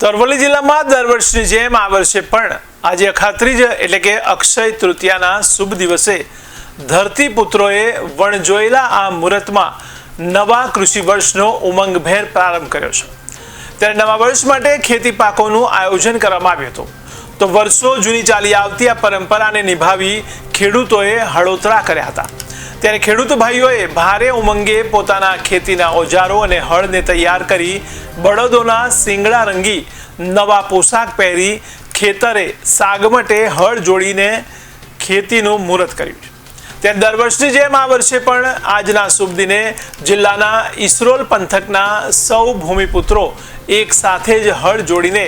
તો અરવલ્લી જિલ્લામાં દર વર્ષની જેમ આ વર્ષે પણ આજે અખાત્રીજ એટલે કે અક્ષય તૃતીયાના શુભ દિવસે ધરતીપુત્રોએ વણજોયેલા આ મુહૂર્તમાં નવા કૃષિ વર્ષનો ઉમંગભેર પ્રારંભ કર્યો છે. ત્યારે નવા વર્ષ માટે ખેતી પાકોનું આયોજન કરવામાં આવ્યું હતું. તો વર્ષો જૂની ચાલી આવતી આ પરંપરાને નિભાવી ખેડૂતોએ હળોતરા કર્યા હતા. ત્યારે ખેડૂત ભાઈઓએ ભારે ઉમંગે પોતાના ખેતીના ઓજારો અને હળને તૈયાર કરી બળદોના શિંગડા રંગી નવા પોશાક પહેરી ખેતરે સાગમટે હળ જોડીને ખેતીનું મુહૂર્ત કર્યું છે. ત્યારે દર વર્ષની જેમ આ વર્ષે પણ આજના શુભ દિને જિલ્લાના ઈસરોલ પંથકના સૌ ભૂમિપુત્રો એક સાથે જ હળ જોડીને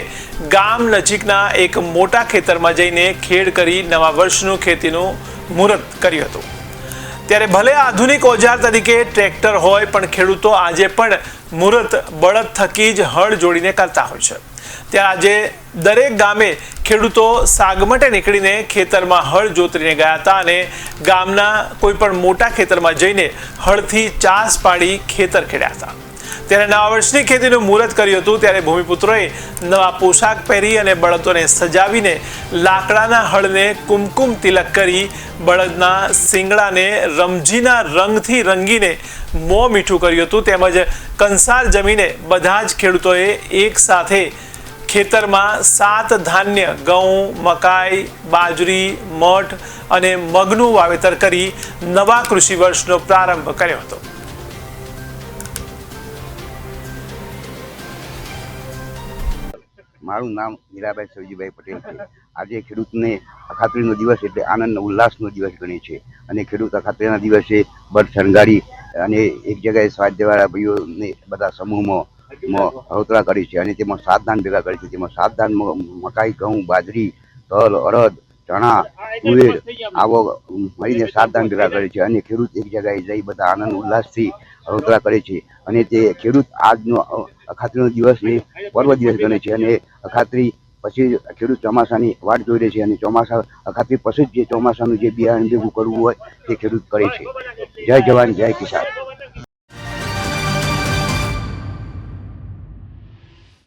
ગામ નજીકના એક મોટા ખેતરમાં જઈને ખેડ કરી નવા વર્ષનું ખેતીનું મુહૂર્ત કર્યું હતું. ત્યારે ભલે આધુનિક ઓજાર તરીકે ટ્રેક્ટર હોય, પણ ખેડૂતો આજે પણ મુહૂર્ત બળદ થકી જ હળ જોડીને કરતા હોય છે. ત્યારે આજે દરેક ગામે ખેડૂતો સાગ માટે નીકળીને ખેતરમાં હળ જોતરીને ગયા હતા અને ગામના કોઈ પણ મોટા ખેતરમાં જઈને હળથી ચાસ પાડી ખેતર ખેડ્યા હતા. ત્યારે નવા વર્ષની ખેતીનું મુહૂર્ત કર્યું હતું, ત્યારે ભૂમિપુત્રોએ નવા પોશાક પહેરી અને બળદોને સજાવીને લાકડાના હળને કુમકુમ તિલક કરી બળદના શિંગડાને રમજીના રંગથી રંગીને મોં મીઠું કર્યું હતું. તેમજ કંસાર જમીને બધા જ ખેડૂતોએ એક સાથે ખેતરમાં સાત ધાન્ય ઘઉં, મકાઈ, બાજરી, મઠ અને મગનું વાવેતર કરી નવા કૃષિ વર્ષનો પ્રારંભ કર્યો હતો. મારું નામ મીરાબાઈ સવજીભાઈ પટેલ છે. આજે ખેડૂતને અખાત્રીનો દિવસ એટલે આનંદ ઉલ્લાસનો દિવસ ગણે છે અને ખેડૂત અખાત્રીના દિવસે બળ શણગારી અને એક જગ્યાએ સ્વાધ્યાયવાળા ભાઈઓને બધા સમૂહમાં માં હળોતરા કરે છે. અને તેમાં સાત ધાન ભેગા કરે છે. તેમાં સાત ધાન મકાઈ, ઘઉં, બાજરી, તલ, અડદ ચણા તુવેર આવો મળીને સાત ધાન ભેગા કરે છે અને ખેડૂત એક જગ્યાએ જઈ બધા આનંદ ઉલ્લાસથી હળોતરા કરે છે. અને તે ખેડૂત આજનો અખાત્રીનો દિવસ એ પર્વ દિવસ ગણે છે. અને અખાત્રી પછી ખેડૂત ચોમાસાની વાટ જોઈ રહે છે અને ચોમાસા અખાત્રી પછી જ જે ચોમાસાનું જે બિયારણ ભેગું કરવું હોય તે ખેડૂત કરે છે. જય જવાન જય કિસાન.